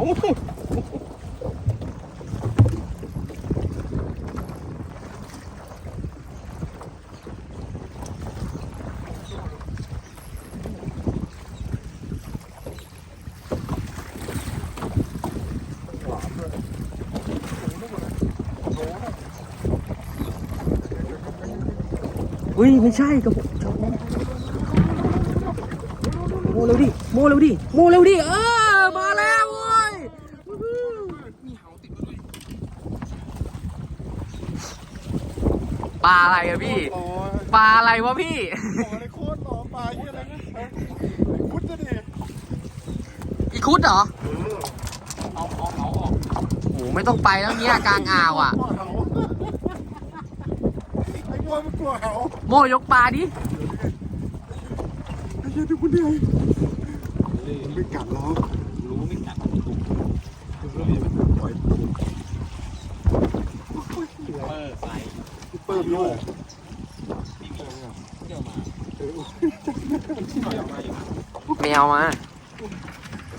เอาอุ้ยไม่ใช่กระผมโมเร็วดิโมเร็วดิโมเร็วดิเออมาแล้วเว้ย ปลาอะไรอะพี่ โอ้ยปลาอะไรวะพี่ โอ้ยโคตรหล่อปลาที่อะไรนะพุทธดิอีคุดเหรอเอาเอาเอาออกโอ้ไม่ต้องไปแล้วเนี่ยกลางอ่าวอะ กลัวเหาไอ้บัวมันกลัวเหาโมยกปลาดิไอ้เหี้ยดูคนเดียวมันไม่กัดหรอกรู้ไม่กัดปล่อยเปิดไปเปิดโล กเที่ยวมาไม่เอามา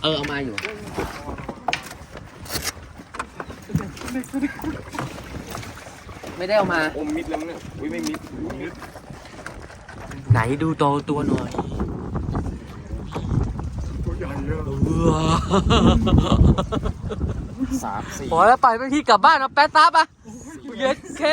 เออเอามาอยู่ ไม่ได้เอามา อมมิดแล้วเนี่ย อุ้ยไม่มิดมิดไหนดูโตตัวหน่อยตัวใหญ่เยอะเออสามสี่พอแล้วไปไปที่กลับบ้านเอาแป๊ดซับอะเย็ดเค